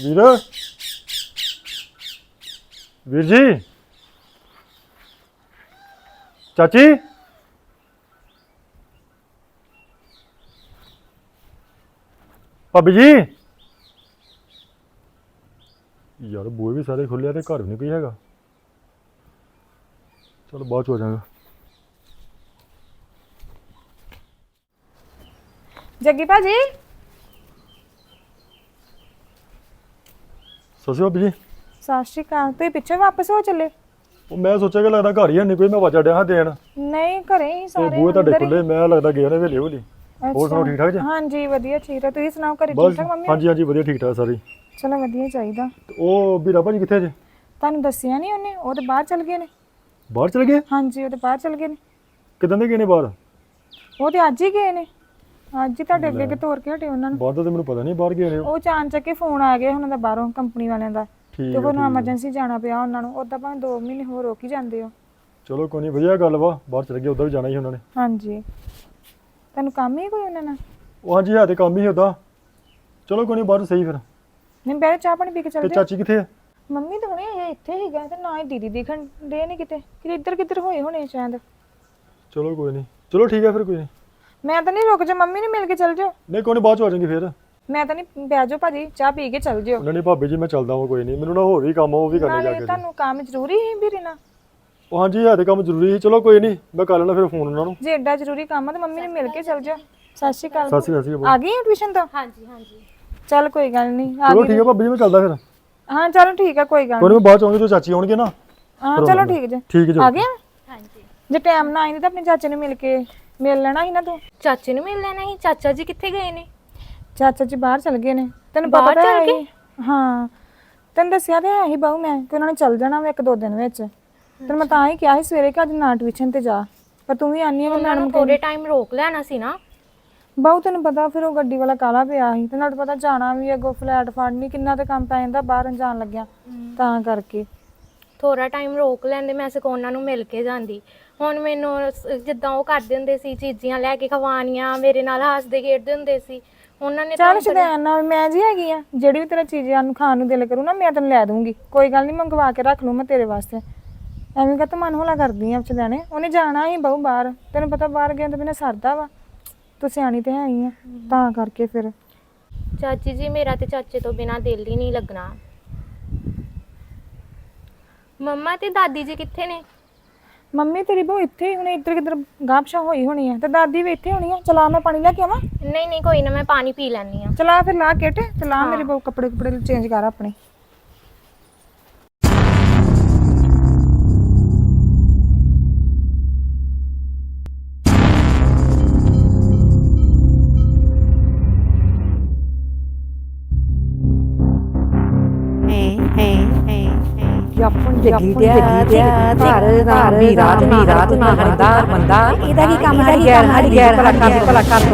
ਵੀਰ ਵੀਰ ਜੀ ਚਾਚੀ ਭਾਬੀ ਜੀ ਯਾਰ ਬੂਹੇ ਵੀ ਸਾਰੇ ਖੁੱਲੇ ਆ ਤੇ ਘਰ ਵੀ ਨਹੀਂ ਕੋਈ ਹੈਗਾ। ਚਲ ਬਾਅਦ ਚ ਹੋ ਜਾਗਾ ਸਸੀ ਭਾਬੀ ਜੀ ਸਤਿ ਸ਼੍ਰੀ ਅਕਾਲ। ਤੁਸੀਂ ਪਿੱਛੇ ਵਾਪਸ ਹੋ ਚੱਲੇ? ਉਹ ਮੈਂ ਸੋਚਿਆ ਕਿ ਲੱਗਦਾ ਘਰ ਹੀ ਹੈ ਨਹੀਂ ਕੋਈ ਮੈਂ ਵਾਜਾ ਡਿਆ ਹਾਂ ਦੇਣ। ਨਹੀਂ ਘਰੇ ਹੀ ਤੇ ਸਾਰੇ ਬੂਹੇ ਤੁਹਾਡੇ ਅੰਦਰ ਹੀ। ਖੁੱਲੇ ਮੈਂ ਲੱਗਦਾ ਗਿਆ ਨੇ ਵੇਲੇ ਹੋਲੀ ਹੋਰ ਸੁਣਾਓ ਠੀਕ ਠਾਕ ਜੀ? ਹਾਂਜੀ ਵਧੀਆ ਠੀਕ ਹੈ ਤੁਸੀਂ ਸੁਣਾਓ ਘਰੇ ਬਸ ਠੀਕ ਠਾਕ ਮੰਮੀ? ਹਾਂਜੀ ਹਾਂਜੀ ਵਧੀਆ ਠੀਕ ਠਾਕ ਸਾਰੇ। ਚਲੋ ਵਧੀਆ ਹੀ ਚਾਹੀਦਾ। ਤੇ ਉਹ ਵੀਰਾ ਭਾਜੀ ਕਿੱਥੇ ਜੇ? ਤੁਹਾਨੂੰ ਦੱਸਿਆ ਨਹੀਂ ਉਹਨੇ? ਉਹ ਤਾਂ ਬਾਹਰ ਚਲ ਗਏ ਨੇ। ਬਾਹਰ ਚਲੇ ਗਏ? ਹਾਂਜੀ ਉਹ ਤਾਂ ਬਾਹਰ ਚਲ ਗਏ ਨੇ। ਕਿਦਾਂ ਦੇ ਗਏ ਨੇ ਬਾਹਰ? ਉਹ ਤੇ ਅੱਜ ਹੀ ਗਏ ਨੇ। ਅੱਜ ਹੀ ਤੁਹਾਡੇ ਅੱਗੇ ਕਿ ਤੋਰ ਕੇ ਹਟੇ ਉਹਨਾਂ ਨੂੰ। ਬਾਹਰ ਦਾ ਤੇ ਮੈਨੂੰ ਪਤਾ ਨਹੀਂ ਬਾਹਰ ਗਏ ਨੇ ਉਹ। ਉਹ ਚਾਨ ਚੱਕ ਕੇ ਫੋਨ ਆ ਗਿਆ ਉਹਨਾਂ ਦਾ ਬਾਹਰੋਂ ਕੰਪਨੀ ਵਾਲਿਆਂ ਦਾ। ਠੀਕ ਤੇ ਉਹਨਾਂ ਐਮਰਜੈਂਸੀ ਜਾਣਾ ਪਿਆ ਉਹਨਾਂ ਨੂੰ। ਉਦਾਂ ਭਾਵੇਂ 2 ਮਹੀਨੇ ਹੋਰ ਰੋਕ ਹੀ ਜਾਂਦੇ ਹੋ। ਚਲੋ ਕੋਈ ਨਹੀਂ ਵਧੀਆ ਗੱਲ ਵਾ। ਬਾਹਰ ਚਲੇ ਗਏ ਉਧਰ ਵੀ ਜਾਣਾ ਹੀ ਉਹਨਾਂ ਨੇ। ਹਾਂਜੀ। ਤੁਹਾਨੂੰ ਕੰਮ ਹੀ ਕੋਈ ਉਹਨਾਂ ਨਾਲ? ਉਹ ਹਾਂਜੀ ਹੈ ਤੇ ਕੰਮ ਹੀ ਹੁੰਦਾ ਚਲੋ ਕੋਈ ਨਹੀਂ ਬਾਹਰ ਸਹੀ ਫਿਰ। ਨਹੀਂ ਬੈਠ ਚਾਹ ਪਾਣੀ ਪੀ ਕੇ ਤੇ ਚਾਚੀ ਕਿੱਥੇ ਆ? ਮੰਮੀ ਤਾਂ ਹੁਣੇ ਇਹ ਇੱਥੇ ਹੀ ਗਏ ਤੇ ਨਾ ਹੀ ਦੀਦੀ ਦਿਖਣ ਦੇ ਨੇ ਕਿਤੇ। ਕਿਤੇ ਇੱਧਰ ਕਿੱਧਰ ਹੋਏ ਹੋਣੇ ਸ਼ਾਇਦ। ਚਲੋ ਕੋਈ ਨਹੀਂ ਚਲੋ ਠੀਕ ਹੈ ਫਿਰ ਕੋਈ ਨਹੀਂ ਮੈਂ ਤਾਂ ਨਹੀਂ ਰੁਕ ਜਾ ਮੰਮੀ ਨੂੰ ਮਿਲ ਕੇ ਚੱਲ ਜਾਓ ਨਹੀਂ ਕੋਈ ਨਹੀਂ ਬਾਅਦ ਚ ਆ ਜਾਵਾਂਗੇ ਫਿਰ। ਮੈਂ ਤਾਂ ਨਹੀਂ ਬਹਿ ਜਾਓ ਭਾਜੀ ਚਾਹ ਪੀ ਕੇ ਚੱਲ ਜਿਓ ਉਹਨਾਂ ਨੇ ਭਾਬੀ ਜੀ ਮੈਂ ਚੱਲਦਾ ਹਾਂ ਕੋਈ ਨਹੀਂ ਮੈਨੂੰ ਨਾ ਹੋਰ ਵੀ ਕੰਮ ਆ ਉਹ ਵੀ ਕਰਨੇ ਜਾ ਨਾਲੇ ਕੇ ਤੁਹਾਨੂੰ ਕੰਮ ਜ਼ਰੂਰੀ ਹੈ ਵੀਰੇ ਨਾਲ? ਉਹ ਹਾਂਜੀ ਹੈ ਤੇ ਕੰਮ ਜ਼ਰੂਰੀ ਸੀ। ਚਲੋ ਕੋਈ ਨਹੀਂ ਮੈਂ ਕਰ ਲੈਣਾ ਫਿਰ ਫੋਨ ਉਹਨਾਂ ਨੂੰ। ਜੇ ਐਡਾ ਜ਼ਰੂਰੀ ਕੰਮ ਆ ਤਾਂ ਮੰਮੀ ਨੂੰ ਮਿਲ ਕੇ ਚੱਲ ਜਾਓ। ਸਤਿ ਸ਼੍ਰੀ ਅਕਾਲ। ਸਤਿ ਸ਼੍ਰੀ ਅਕਾਲ ਜੀ ਆ ਗਈ ਟਿਊਸ਼ਨ ਤੋਂ? ਹਾਂਜੀ ਹਾਂਜੀ। ਚੱਲ ਕੋਈ ਗੱਲ ਨਹੀਂ ਆ ਚਲੋ ਗਈ ਠੀਕ ਹੈ ਭਾਬੀ ਜੀ ਮੈਂ ਚੱਲਦਾ ਫਿਰ। ਹਾਂ ਚਲੋ ਠੀਕ ਹੈ ਕੋਈ ਗੱਲ ਕੋਈ ਨਹੀਂ ਮੈਂ ਬਾਅਦ ਚ ਆਉਂਗੀ ਤੇ ਚਾਚੀ ਆਉਣਗੇ ਨਾ। ਹਾਂ ਚਲੋ ਠੀਕ ਜੇ। ਠੀਕ ਹੈ ਜੀ ਆ ਗਿਆ ਹਾਂਜੀ। ਜੇ ਟਾਈਮ ਨਾ ਆਈਂਦੀ ਤਾਂ ਆਪਣੇ ਚਾਚੇ ਨੂੰ ਮਿਲ ਕੇ ਮਿਲ ਲੈਣਾ ਸੀ ਨਾ ਤੂੰ? ਚਾਚੇ ਨੂੰ ਮਿਲ ਲੈਣਾ ਸੀ। ਚਾਚਾ ਜੀ ਕਿੱਥੇ ਗਏ ਨੇ? ਚਾਚਾ ਜੀ ਬਾਹਰ ਚਲ ਗਏ ਨੇ। ਤੈਨੂੰ ਪਤਾ ਬਾਹਰ ਤਾਂ ਚਲ ਹੈ ਗਏ? ਹੀ। ਹਾਂ। ਤੈਨੂੰ ਦੱਸਿਆ ਤੇ ਹੈ ਹੀ ਬਾਹੂ ਮੈਂ ਕਿ ਉਹਨਾਂ ਨੇ ਚੱਲ ਜਾਣਾ ਵਾ ਇੱਕ ਦੋ ਦਿਨ ਵਿੱਚ। ਤੈਨੂੰ ਮੈਂ ਤਾਂ ਹੀ ਕਿਹਾ ਸੀ ਸਵੇਰੇ ਕਿ ਅੱਜ ਨਾ ਟਿਊਸ਼ਨ ਤੇ ਜਾ। ਪਰ ਤੂੰ ਵੀ ਆਨੀ ਹੈ ਉਹਨਾਂ ਮੈਡਮ ਨੂੰ ਥੋੜੇ ਟਾਈਮ ਰੋਕ ਲੈਣਾ ਸੀ ਨਾ। ਬਾਹੂ ਤੈਨੂੰ ਪਤਾ ਫਿਰ ਉਹ ਗੱਡੀ ਵਾਲਾ ਕਾਲਾ ਪਿਆ ਸੀ। ਤੇ ਨਾਲ ਪਤਾ ਜਾਣਾ ਵੀ ਅੱਗੋਂ ਫਲੈਟ ਫੜਨੀ ਕਿੰਨਾ ਤੇ ਕੰਮ ਪੈ ਜਾਂਦਾ ਬਾਹਰ ਜਾਣ ਲੱਗਿਆ। ਤਾਂ ਕਰਕੇ। ਥੋੜਾ ਟਾਈਮ ਰੋਕ ਲੈਂਦੇ ਮੈਂ ਸਗੋਂ ਉਹਨਾਂ ਨੂੰ ਮਿਲ ਕੇ ਜਾਂਦੀ। ਹੁਣ ਮੈਨੂੰ ਸ- ਜਿੱਦਾਂ ਉਹ ਕਰਦੇ ਹੁੰਦੇ ਸੀ ਚੀਜ਼ੀਆਂ ਲੈ ਕੇ ਖਵਾਉਣੀਆਂ ਮੇਰੇ ਨਾਲ ਹੱਸਦੇ ਖੇਡਦੇ ਹੁੰਦੇ ਸੀ। ਉਹਨਾਂ ਨੇ ਚੱਲ ਸ਼ਦੈਨ ਨਾਲ ਮੈਂ ਜੀ ਹੈਗੀ ਆ ਜਿਹੜੀ ਵੀ ਤੇਰਾ ਚੀਜ਼ ਨੂੰ ਖਾਣ ਨੂੰ ਦਿਲ ਕਰੂ ਨਾ ਮੈਂ ਤੈਨੂੰ ਲੈ ਦੂੰਗੀ ਕੋਈ ਗੱਲ ਨਹੀਂ ਮੰਗਵਾ ਕੇ ਰੱਖ ਲੂੰ ਮੈਂ ਤੇਰੇ ਵਾਸਤੇ। ਐਵੇਂ ਕਾ ਮਨ ਹੋਲਾ ਕਰਦੀ ਆ ਸ਼ਦੈਨੇ। ਉਹਨੇ ਜਾਣਾ ਹੀ ਬਹੁ ਬਾਹਰ। ਤੈਨੂੰ ਪਤਾ ਬਾਹਰ ਗਿਆ ਤਾਂ ਬਿਨਾ ਸਰਦਾ ਵਾ। ਤੂੰ ਸਿਆਣੀ ਤੇ ਹੈ ਹੀ ਆ ਤਾਂ ਕਰਕੇ ਫਿਰ। ਚਾਚੀ ਜੀ ਮੇਰਾ ਤੇ ਚਾਚੇ ਤੋਂ ਬਿਨਾ ਦਿਲ ਹੀ ਨਹੀਂ ਲੱਗਣਾ। ਮੰਮਾ ਤੇ ਦਾਦੀ ਜੀ ਕਿੱਥੇ ਨੇ? ਮੰਮੀ ਤੇਰੀ ਬਹੁ ਇੱਥੇ ਹੀ ਹੁਣੇ ਇੱਧਰ ਕਿੱਧਰ ਗਾਪਸ਼ਾ ਹੋਈ ਹੋਣੀ ਆ ਤੇ ਦਾਦੀ ਵੀ ਇੱਥੇ ਹੋਣੀ ਆ। ਚਲਾ ਮੈਂ ਪਾਣੀ ਲੈ ਕੇ ਆਵਾਂ? ਨਹੀਂ ਨਹੀਂ ਕੋਈ ਨਾ ਮੈਂ ਪਾਣੀ ਪੀ ਲੈਣੀ ਆ। ਚਲਾ ਫਿਰ ਲਾ ਕਿਟ ਤੇ ਲਾ ਮੇਰੀ ਬਹੁ ਕੱਪੜੇ ਕੁਪੜੇ ਚੇਂਜ ਕਰ ਆਪਣੇ। ਜੱਪਣ ਜੱਗੀ ਦੇ ਘਰ ਘਰ ਵੀ ਰਾਤ ਵੀ ਰਾਤ ਨਾ ਹਰਦਾ ਬੰਦਾ ਇਹਦਾ ਕੀ ਕੰਮ ਹੈ? ਗੈਰ ਹਰੀ ਗੈਰ ਭਲਾ ਕਰ ਭਲਾ ਕਰ